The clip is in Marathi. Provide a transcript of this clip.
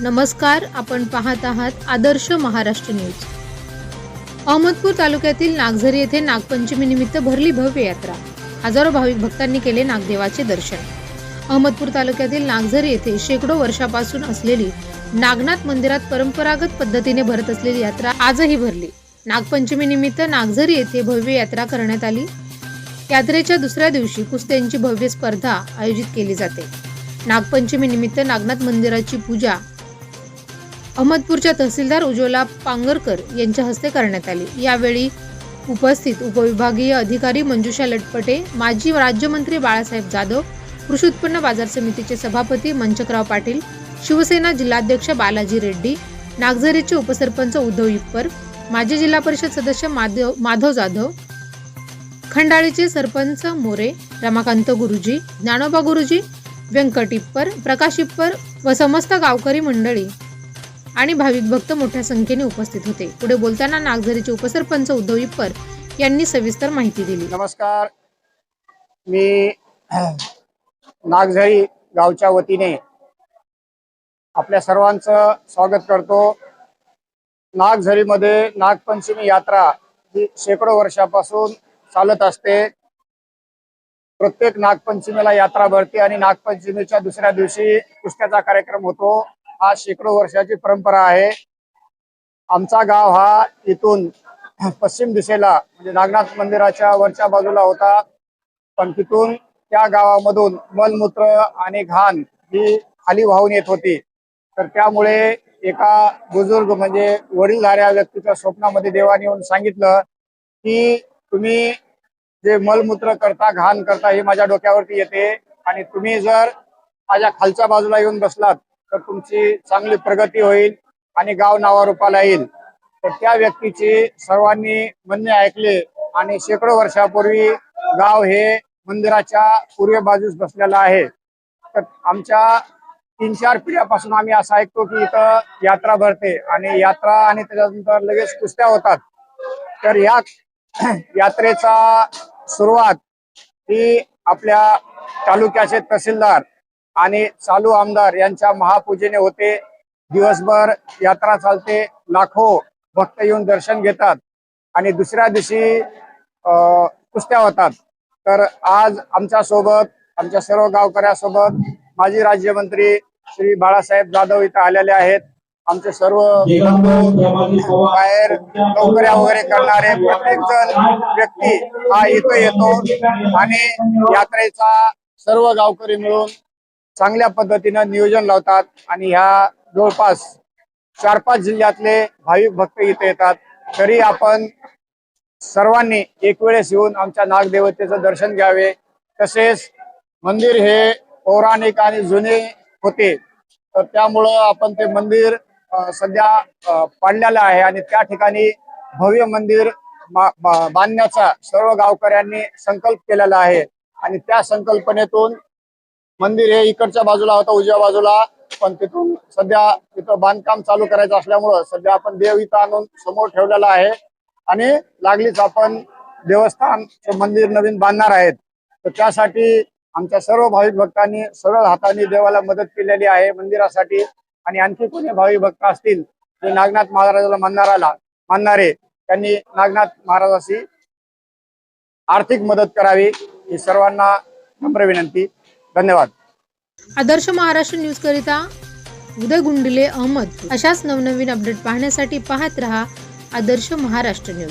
नमस्कार आपण पाहत आहात आदर्श महाराष्ट्र न्यूज. अहमदपूर तालुक्यातील नागझरी येथे नागपंचमी निमित्त भरली भव्य यात्रा. हजारो भाविक भक्तांनी केले नागदेवाचे दर्शन. अहमदपूर तालुक्यातील नागझरी येथे शेकडो वर्षापासून असलेली नागनाथ मंदिरात परंपरागत पद्धतीने भरत असलेली यात्रा आजही भरली. नागपंचमी निमित्त नागझरी येथे भव्य यात्रा करण्यात आली. यात्रेच्या दुसऱ्या दिवशी कुस्त्यांची भव्य स्पर्धा आयोजित केली जाते. नागपंचमी निमित्त नागनाथ मंदिराची पूजा अहमदपूरच्या तहसीलदार उज्ज्वला पांगरकर यांच्या हस्ते करण्यात आली. यावेळी उपस्थित उपविभागीय अधिकारी मंजुषा लटपटे माजी राज्यमंत्री बाळासाहेब जाधव कृषी उत्पन्न बाजार समितीचे सभापती मंचकराव पाटील शिवसेना जिल्हाध्यक्ष बालाजी रेड्डी नागझरीचे उपसरपंच उद्धव इप्पर माजी जिल्हा परिषद सदस्य माधव माधव जाधव खंडाळीचे सरपंच मोरे रमाकांत गुरुजी ज्ञानोबा गुरुजी व्यंकट इप्पर प्रकाश इप्पर व समस्त गावकरी मंडळी आणि भाविक भक्त मोठ्या संख्येने उपस्थित होते. पुढे बोलताना नागझरीचे उपसरपंच उद्धव इप्पर यांनी सविस्तर माहिती दिली. नमस्कार. मी नागझरी गावच्या वतीने आपल्या सर्वांचं स्वागत करतो. नागझरीमध्ये नागपंचमी यात्रा ही शेकडो वर्षापासून चालत असते. प्रत्येक नागपंचमीला यात्रा भरते आणि नागपंचमीच्या दुसऱ्या दिवशी कुस्त्याचा कार्यक्रम होतो. हा शेकडो वर्षाची परंपरा आहे. आमचा गाव हा इथून पश्चिम दिशेला म्हणजे नागनाथ मंदिराच्या वरच्या बाजूला होता. पण तिथून त्या गावामधून मलमूत्र आणि घाण ही खाली वाहून येत होती. तर त्यामुळे एका बुजुर्ग म्हणजे वडीलधाऱ्या व्यक्तीच्या स्वप्नामध्ये देवाने येऊन सांगितलं की तुम्ही जे मलमूत्र करता घाण करता हे माझ्या डोक्यावरती येते. आणि तुम्ही जर माझ्या खालच्या बाजूला येऊन बसलात तर तुमची चांगली प्रगती होईल आणि गाव नावारूपाला येईल. तर त्या व्यक्तीची सर्वांनी म्हणणे ऐकले आणि शेकडो वर्षापूर्वी गाव हे मंदिराच्या पूर्व बाजूस बसलेलं आहे. तर आमच्या तीन चार पिढ्यापासून आम्ही असं ऐकतो की इथं यात्रा भरते आणि यात्रा आणि त्याच्यानंतर लगेच कुस्त्या होतात. तर या यात्रेचा सुरुवात ही आपल्या तालुक्याचे तहसीलदार आणि चालू आमदार यांच्या महापूजेने होते. दिवसभर यात्रा चालते. लाखो भक्त येऊन दर्शन घेतात. आणि दुसऱ्या दिवशी कुस्त्या होतात. तर आज आमच्यासोबत आमच्या सर्व गावकऱ्यासोबत माजी राज्यमंत्री श्री बाळासाहेब जाधव इथं आलेले आहेत. आमचे सर्व बाहेर नोकऱ्या वगैरे करणारे प्रत्येक जण व्यक्ती हा इथं येतो. आणि यात्रेचा सर्व गावकरी मिळून चांगल्या पद्धतीनं नियोजन लावतात आणि ह्या जवळपास चार पाच जिल्ह्यातले भाविक भक्त इथे येतात. तरी आपण सर्वांनी एक वेळेस येऊन आमच्या नागदेवतेचं दर्शन घ्यावे. तसेच मंदिर हे पौराणिक आणि जुने होते. तर त्यामुळं आपण ते मंदिर सध्या पाडलेलं आहे आणि त्या ठिकाणी भव्य मंदिर बांधण्याचा सर्व गावकऱ्यांनी संकल्प केलेला आहे. आणि त्या संकल्पनेतून मंदिर हे इकडच्या बाजूला होतं उजव्या बाजूला. पण तिथून सध्या तिथं बांधकाम चालू करायचं असल्यामुळं सध्या आपण देव इथं आणून समोर ठेवलेला आहे. आणि लागलीच आपण देवस्थान मंदिर नवीन बांधणार आहेत. तर त्यासाठी आमच्या सर्व भाविक भक्तांनी सरळ हाताने देवाला मदत केलेली आहे मंदिरासाठी. आणि आणखी कोणी भाविक भक्त असतील ते नागनाथ महाराजाला मानणाराला मानणारे त्यांनी नागनाथ महाराजाशी आर्थिक मदत करावी ही सर्वांना नम्र विनंती. धन्यवाद. आदर्श महाराष्ट्र न्यूज करिता उदय गुंडले अहमद. अशाच नवनवीन अपडेट पाहण्यासाठी पाहत रहा आदर्श महाराष्ट्र न्यूज.